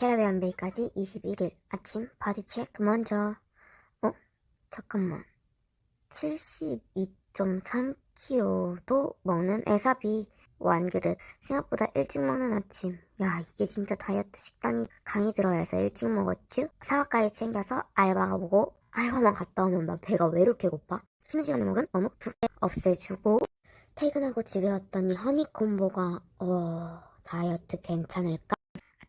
캐러비안 베이까지 21일 아침 바디 체크 먼저. 어? 잠깐만. 72.3kg도 먹는 에사비 완 그릇. 생각보다 일찍 먹는 아침. 야, 이게 진짜 다이어트 식단이 강의 들어야 해서 일찍 먹었쥬? 사과까지 챙겨서 알바가 보고 알바만 갔다 오면 막 배가 왜 이렇게 고파? 쉬는 시간에 먹은 어묵 두 개 없애주고 퇴근하고 집에 왔더니 허니콤보가 어... 다이어트 괜찮을까?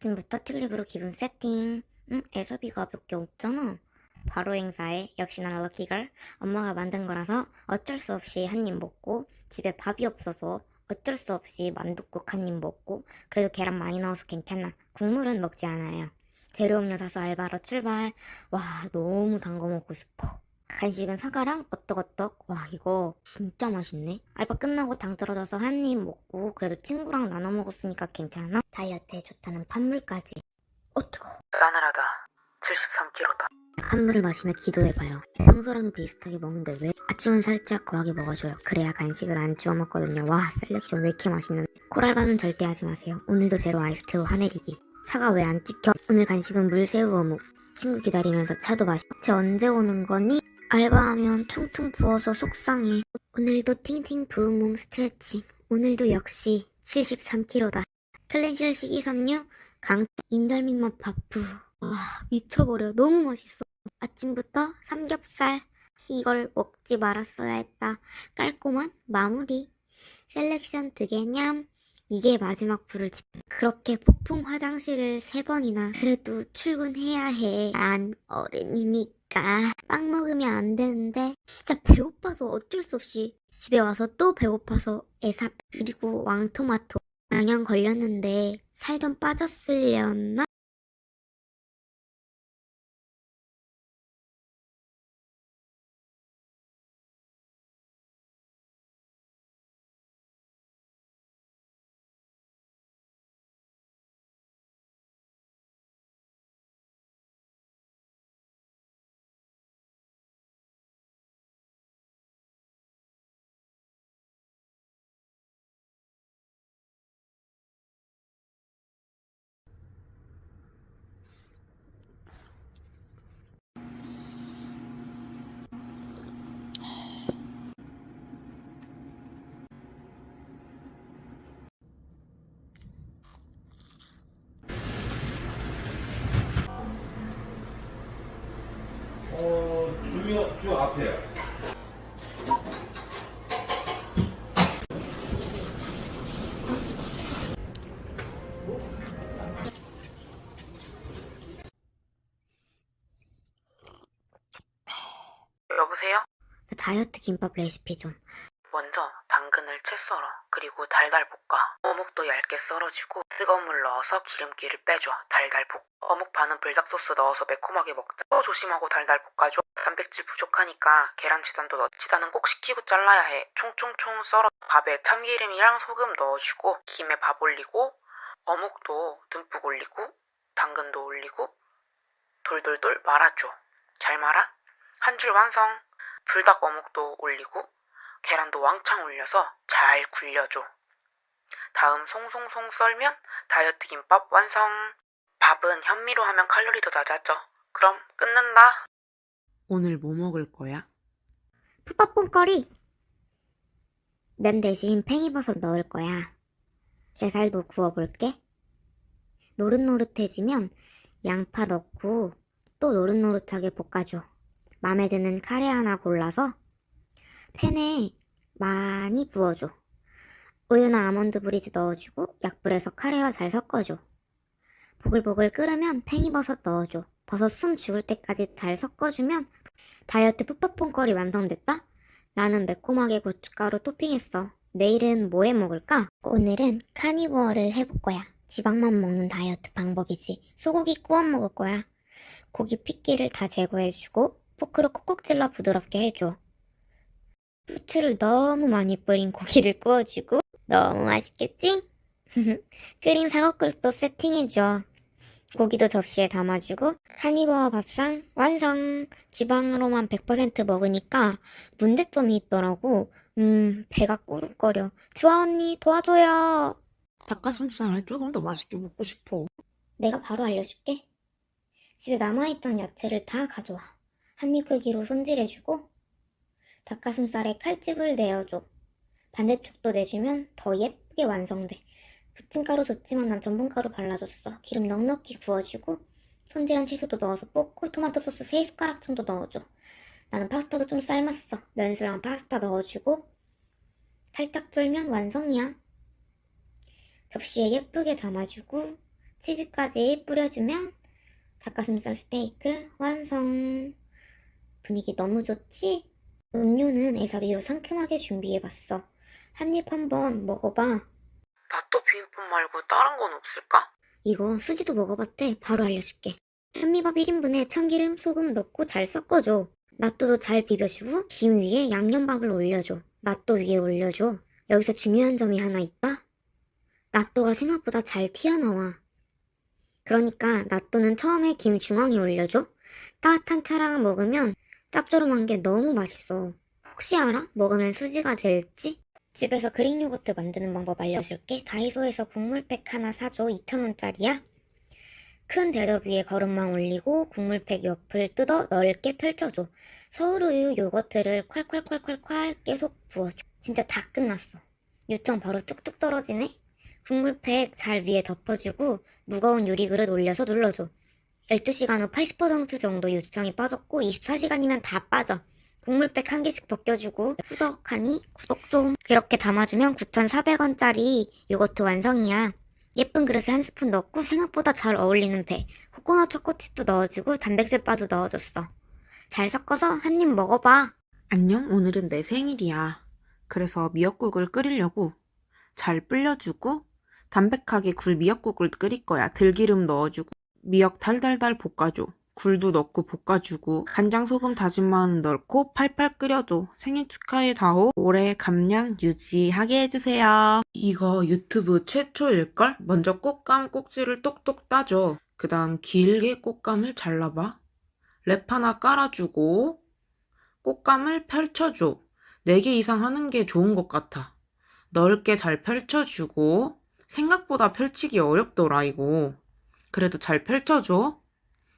아침부터 튤립으로 기분 세팅. 응? 에서비가 몇 개 없잖아. 바로 행사에 역시 난 럭키걸. 엄마가 만든 거라서 어쩔 수 없이 한 입 먹고 집에 밥이 없어서 어쩔 수 없이 만둣국 한 입 먹고 그래도 계란 많이 넣어서 괜찮아. 국물은 먹지 않아요. 재료 음료 사서 알바로 출발. 와 너무 단 거 먹고 싶어. 간식은 사과랑 어떡어떡. 와 이거 진짜 맛있네. 알바 끝나고 당 떨어져서 한 입 먹고 그래도 친구랑 나눠 먹었으니까 괜찮아. 다이어트에 좋다는 판물까지. 어 뜨거. 싸늘하다. 73kg다. 한물을 마시며 기도해봐요. 평소랑 비슷하게 먹는데 왜? 아침은 살짝 거하게 먹어줘요. 그래야 간식을 안 주워 먹거든요. 와 셀렉션 왜 이렇게 맛있는? 코랄바는 절대 하지 마세요. 오늘도 제로 아이스테로 화내리기. 사과 왜 안 찍혀? 오늘 간식은 물새우 어묵. 친구 기다리면서 차도 마시. 쟤 언제 오는 거니? 알바하면 퉁퉁 부어서 속상해. 오늘도 팅팅 부은 몸 스트레칭. 오늘도 역시 73kg다. 클렌실 식이섬유, 강, 인절미 맛 바프. 와, 미쳐버려. 너무 맛있어. 아침부터 삼겹살. 이걸 먹지 말았어야 했다. 깔끔한 마무리. 셀렉션 두 개냠. 이게 마지막 불을 집. 그렇게 폭풍 화장실을 세 번이나. 그래도 출근해야 해. 난 어른이니까. 빵 먹으면 안 되는데. 진짜 배고파서 어쩔 수 없이. 집에 와서 또 배고파서 애삽. 그리고 왕토마토. 양양 걸렸는데 살 좀 빠졌으려나? 어, 쭉, 쭉 앞에요. 여보세요? 그 다이어트 김밥 레시피 좀. 그리고 달달 볶아. 어묵도 얇게 썰어주고 뜨거운 물 넣어서 기름기를 빼줘. 달달 볶. 어묵 반은 불닭 소스 넣어서 매콤하게 먹자. 또 조심하고 달달 볶아줘. 단백질 부족하니까 계란 치단도 넣. 치단은 꼭 식히고 잘라야 해. 총총총 썰어. 밥에 참기름이랑 소금 넣어주고 김에 밥 올리고 어묵도 듬뿍 올리고 당근도 올리고 돌돌돌 말아줘. 잘 말아? 한 줄 완성. 불닭 어묵도 올리고 계란도 왕창 올려서 잘 굴려줘. 다음 송송송 썰면 다이어트 김밥 완성. 밥은 현미로 하면 칼로리도 낮아져. 그럼 끊는다. 오늘 뭐 먹을 거야? 푸밥뽕거리! 면 대신 팽이버섯 넣을 거야. 게살도 구워볼게. 노릇노릇해지면 양파 넣고 또 노릇노릇하게 볶아줘. 맘에 드는 카레 하나 골라서 팬에 많이 부어줘. 우유나 아몬드 브리즈 넣어주고 약불에서 카레와 잘 섞어줘. 보글보글 끓으면 팽이버섯 넣어줘. 버섯 숨 죽을 때까지 잘 섞어주면 다이어트 푸파퐁거리 완성됐다? 나는 매콤하게 고춧가루 토핑했어. 내일은 뭐 해 먹을까? 오늘은 카니버를 해볼 거야. 지방만 먹는 다이어트 방법이지. 소고기 구워 먹을 거야. 고기 핏기를 다 제거해주고 포크로 콕콕 찔러 부드럽게 해줘. 후추를 너무 많이 뿌린 고기를 구워주고 너무 맛있겠지? 끓인 사골국도 세팅해줘. 고기도 접시에 담아주고 카니버 밥상 완성! 지방으로만 100% 먹으니까 문제점이 있더라고. 음, 배가 꾸룩거려. 주아 언니 도와줘요. 닭가슴살을 조금 더 맛있게 먹고 싶어. 내가 바로 알려줄게. 집에 남아있던 야채를 다 가져와. 한 입 크기로 손질해주고, 닭가슴살에 칼집을 내어줘. 반대쪽도 내주면 더 예쁘게 완성돼. 부침가루 줬지만 난 전분가루 발라줬어. 기름 넉넉히 구워주고, 손질한 채소도 넣어서 볶고, 토마토 소스 3숟가락 정도 넣어줘. 나는 파스타도 좀 삶았어. 면수랑 파스타 넣어주고, 살짝 졸면 완성이야. 접시에 예쁘게 담아주고, 치즈까지 뿌려주면, 닭가슴살 스테이크 완성. 분위기 너무 좋지? 음료는 에사비로 상큼하게 준비해봤어. 한 입 한번 먹어봐. 나또 비빔밥 말고 다른 건 없을까? 이거 수지도 먹어봤대. 바로 알려줄게. 현미밥 1인분에 참기름, 소금 넣고 잘 섞어줘. 낫또도 잘 비벼주고 김 위에 양념밥을 올려줘. 낫또 위에 올려줘. 여기서 중요한 점이 하나 있다. 낫또가 생각보다 잘 튀어나와. 그러니까 낫또는 처음에 김 중앙에 올려줘. 따뜻한 차랑 먹으면 짭조름한 게 너무 맛있어. 혹시 알아? 먹으면 수지가 될지? 집에서 그릭 요거트 만드는 방법 알려줄게. 다이소에서 국물팩 하나 사줘. 2,000원짜리야. 큰 대접 위에 거름망 올리고 국물팩 옆을 뜯어 넓게 펼쳐줘. 서울우유 요거트를 콸콸콸콸콸 계속 부어줘. 진짜 다 끝났어. 유청 바로 뚝뚝 떨어지네. 국물팩 잘 위에 덮어주고 무거운 유리그릇 올려서 눌러줘. 12시간 후 80% 정도 유청이 빠졌고 24시간이면 다 빠져. 국물팩 한 개씩 벗겨주고 후덕하니 구독 좀 그렇게 담아주면 9,400원짜리 요거트 완성이야. 예쁜 그릇에 한 스푼 넣고 생각보다 잘 어울리는 배 코코넛 초코칩도 넣어주고 단백질 바도 넣어줬어. 잘 섞어서 한 입 먹어봐. 안녕, 오늘은 내 생일이야. 그래서 미역국을 끓이려고 잘 불려주고 담백하게 굴 미역국을 끓일 거야. 들기름 넣어주고 미역 달달달 볶아줘. 굴도 넣고 볶아주고 간장 소금 다진 마늘 넣고 팔팔 끓여줘. 생일 축하해 다호. 올해 감량 유지하게 해주세요. 이거 유튜브 최초일걸? 먼저 꽃감 꼭지를 똑똑 따줘. 그 다음 길게 꽃감을 잘라봐. 랩 하나 깔아주고 꽃감을 펼쳐줘. 4개 이상 하는 게 좋은 것 같아. 넓게 잘 펼쳐주고, 생각보다 펼치기 어렵더라, 이거. 그래도 잘 펼쳐줘.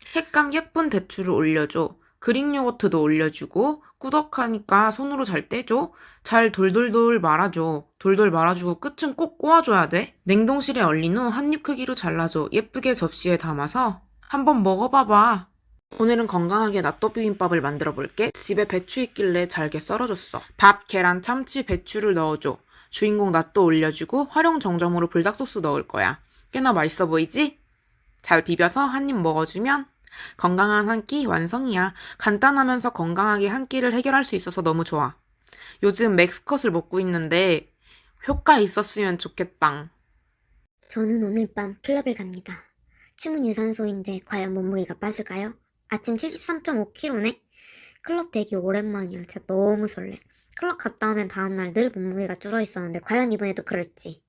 색감 예쁜 대추를 올려줘. 그릭 요거트도 올려주고, 꾸덕하니까 손으로 잘 떼줘. 잘 돌돌돌 말아줘. 돌돌 말아주고 끝은 꼭 꼬아줘야 돼. 냉동실에 얼린 후 한 입 크기로 잘라줘. 예쁘게 접시에 담아서 한번 먹어봐봐. 오늘은 건강하게 낫또 비빔밥을 만들어 볼게. 집에 배추 있길래 잘게 썰어줬어. 밥, 계란, 참치, 배추를 넣어줘. 주인공 낫또 올려주고 활용 정점으로 불닭소스 넣을 거야. 꽤나 맛있어 보이지? 잘 비벼서 한 입 먹어주면 건강한 한 끼 완성이야. 간단하면서 건강하게 한 끼를 해결할 수 있어서 너무 좋아. 요즘 맥스컷을 먹고 있는데 효과 있었으면 좋겠당. 저는 오늘 밤 클럽을 갑니다. 춤은 유산소인데 과연 몸무게가 빠질까요? 아침 73.5kg네? 클럽 되기 오랜만이야. 진짜 너무 설레. 클럽 갔다 오면 다음날 늘 몸무게가 줄어 있었는데 과연 이번에도 그럴지.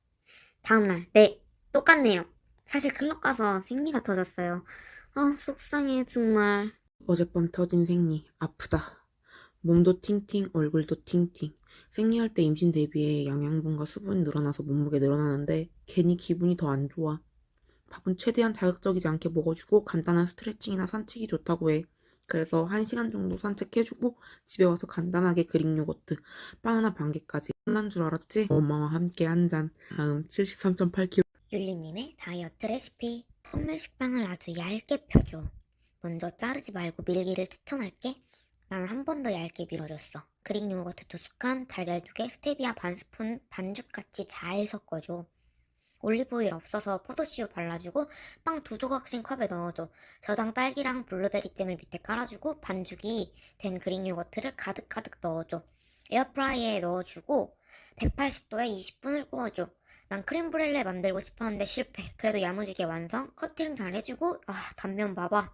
다음날, 네, 똑같네요. 사실 클럽 가서 생리가 터졌어요. 아, 속상해, 정말. 어젯밤 터진 생리 아프다. 몸도 팅팅, 얼굴도 팅팅. 생리할 때 임신 대비해 영양분과 수분이 늘어나서 몸무게 늘어나는데 괜히 기분이 더 안 좋아. 밥은 최대한 자극적이지 않게 먹어주고 간단한 스트레칭이나 산책이 좋다고 해. 그래서 1시간 정도 산책해주고 집에 와서 간단하게 그릭 요거트, 바나나 반 개까지 끝난 줄 알았지? 엄마와 함께 한 잔. 다음 73.8kg. 윤리님의 다이어트 레시피 펌밀 식빵을 아주 얇게 펴줘 먼저 자르지 말고 밀기를 추천할게 난 한 번 더 얇게 밀어줬어 그릭 요거트 두 스푼, 달걀 두개 스테비아 반 스푼 반죽같이 잘 섞어줘 올리브오일 없어서 포도씨유 발라주고 빵 두 조각씩 컵에 넣어줘. 저당 딸기랑 블루베리 잼을 밑에 깔아주고 반죽이 된 그릭 요거트를 가득가득 넣어줘. 에어프라이에 넣어주고 180도에 20분을 구워줘. 난 크림 브렐레 만들고 싶었는데 실패. 그래도 야무지게 완성. 커팅 잘 해주고 아 단면 봐봐.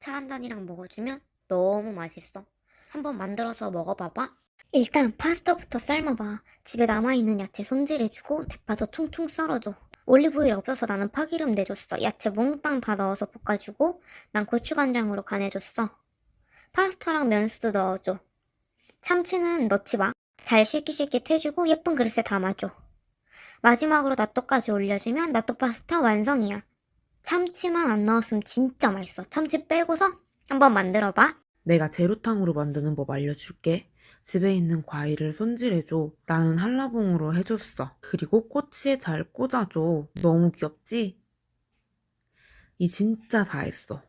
차 한 잔이랑 먹어주면 너무 맛있어. 한번 만들어서 먹어봐봐. 일단 파스타부터 삶아봐. 집에 남아있는 야채 손질해주고 대파도 총총 썰어줘. 올리브오일 없어서 나는 파기름 내줬어. 야채 몽땅 다 넣어서 볶아주고 난 고추간장으로 간해줬어. 파스타랑 면수도 넣어줘. 참치는 넣지 마. 잘 쉐킷쉐킷 해주고 예쁜 그릇에 담아줘. 마지막으로 나또까지 올려주면 나또 파스타 완성이야. 참치만 안 넣었으면 진짜 맛있어. 참치 빼고서 한번 만들어봐. 내가 제로탕으로 만드는 법 알려줄게. 집에 있는 과일을 손질해줘. 나는 한라봉으로 해줬어. 그리고 꼬치에 잘 꽂아줘. 너무 귀엽지? 이 진짜 다 했어.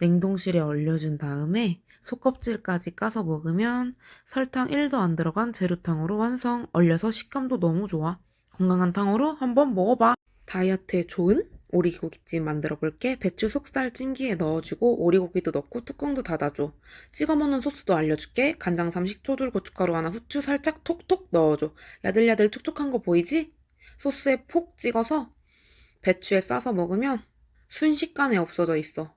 냉동실에 얼려준 다음에 속껍질까지 까서 먹으면 설탕 1도 안 들어간 제로탕으로 완성. 얼려서 식감도 너무 좋아. 건강한 탕으로 한번 먹어봐. 다이어트에 좋은 오리고기찜 만들어 볼게. 배추 속살 찜기에 넣어주고 오리고기도 넣고 뚜껑도 닫아줘. 찍어 먹는 소스도 알려줄게. 간장 3 식초들 고춧가루 하나 후추 살짝 톡톡 넣어줘. 야들야들 촉촉한 거 보이지? 소스에 폭 찍어서 배추에 싸서 먹으면 순식간에 없어져 있어.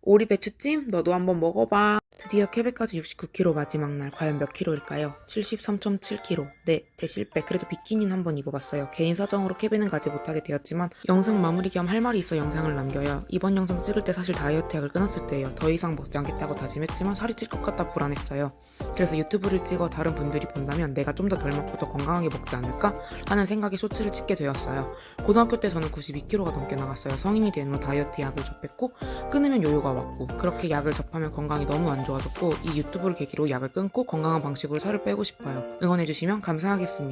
오리 배추찜 너도 한번 먹어봐. 드디어 케베까지 69kg 마지막 날 과연 몇 킬로일까요? 73.7kg. 네, 대실패. 그래도 비키니는 한번 입어봤어요. 개인 사정으로 케베는 가지 못하게 되었지만 영상 마무리 겸 할 말이 있어 영상을 남겨요. 이번 영상 찍을 때 사실 다이어트 약을 끊었을 때예요. 더 이상 먹지 않겠다고 다짐했지만 살이 찔 것 같다 불안했어요. 그래서 유튜브를 찍어 다른 분들이 본다면 내가 좀 더 덜 먹고 더 건강하게 먹지 않을까 하는 생각에 쇼츠를 찍게 되었어요. 고등학교 때 저는 92kg가 넘게 나갔어요. 성인이 된 후 다이어트 약을 접했고 끊으면 요요가 왔고 그렇게 약을 접하면 건강이 너무 안 좋아졌고 이 유튜브를 계기로 약을 끊고 건강한 방식으로 살을 빼고 싶어요. 응원해주시면 감사하겠습니다.